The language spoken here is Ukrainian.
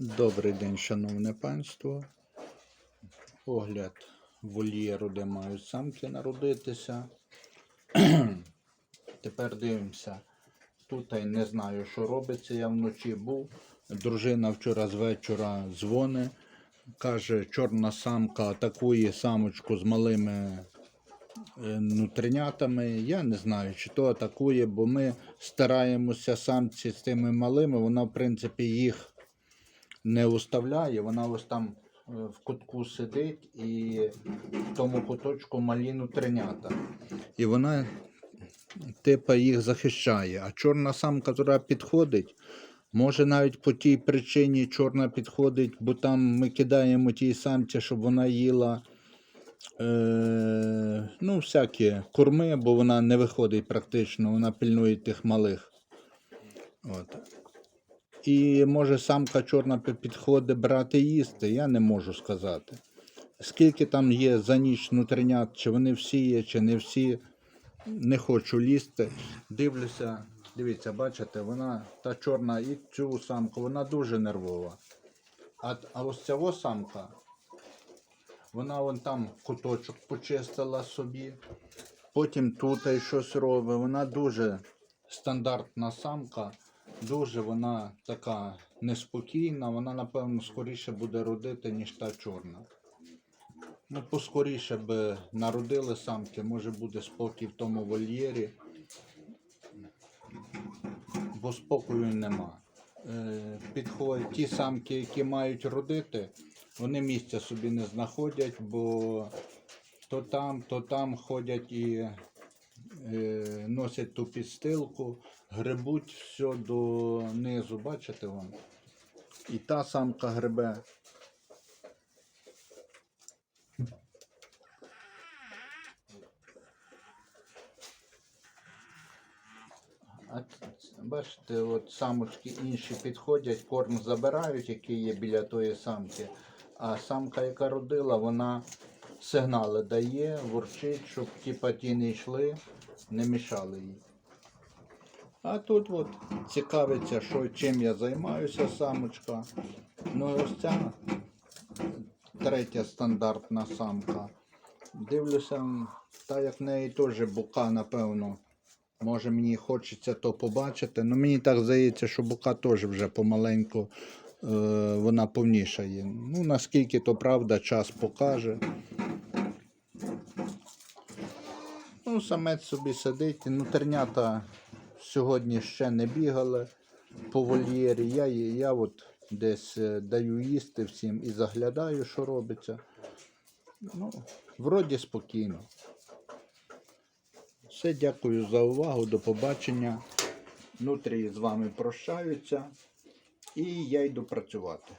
Добрий день, шановне панство. Огляд вольєру, де мають самки народитися. Тепер дивимося. Тут я не знаю, що робиться. Я вночі був. Дружина вчора з вечора дзвонить. Каже, чорна самка атакує самочку з малими е, нутринятами. Я не знаю, чи то атакує, бо ми стараємося самці з тими малими. Вона, в принципі, їх не уставляє, вона ось там е, в кутку сидить і в тому куточку малі нутринята. І вона типа їх захищає. А чорна самка туди підходить. Може навіть по тій причині чорна підходить, бо там ми кидаємо тій самці, щоб вона їла е, ну, всякі корми, бо вона не виходить практично, вона пильнує тих малих. От. І може самка чорна підходить брати їсти, я не можу сказати. Скільки там є за ніч нутринят, чи вони всі є, чи не всі, не хочу лізти. Дивлюся, дивіться, бачите, вона та чорна і цю самку, вона дуже нервова. А, а ось ця самка, вона вон там куточок почистила собі, потім тут щось робить. Вона дуже стандартна самка, дуже вона така неспокійна, вона, напевно, скоріше буде родити, ніж та чорна. Ну, поскоріше би народили самки, може буде спокій в тому вольєрі, бо спокою нема. Е, підходять ті самки, які мають родити, вони місця собі не знаходять, бо то там, то там ходять і носять ту підстилку, гребуть все донизу, бачите вон. І та самка гребе. А бачите, от самочки інші підходять, корм забирають, який є біля тої самки. А самка, яка родила, вона сигнали дає, ворчить, щоб ті паті не йшли, не мішали їй. А тут от цікавиться, що, чим я займаюся, самочка. Ну і ось ця третя стандартна самка. Дивлюся, та як в неї теж бука, напевно. Може мені хочеться то побачити. Ну мені так здається, що бука теж вже помаленьку е, вона повнішає. Ну наскільки то правда, час покаже. Ну, самець собі сидить. Нутринята сьогодні ще не бігали по вольєрі. Я, я от десь е, даю їсти всім і заглядаю, що робиться. Ну, вроді спокійно. Все, дякую за увагу. До побачення. Нутрії з вами прощаються. І я йду працювати.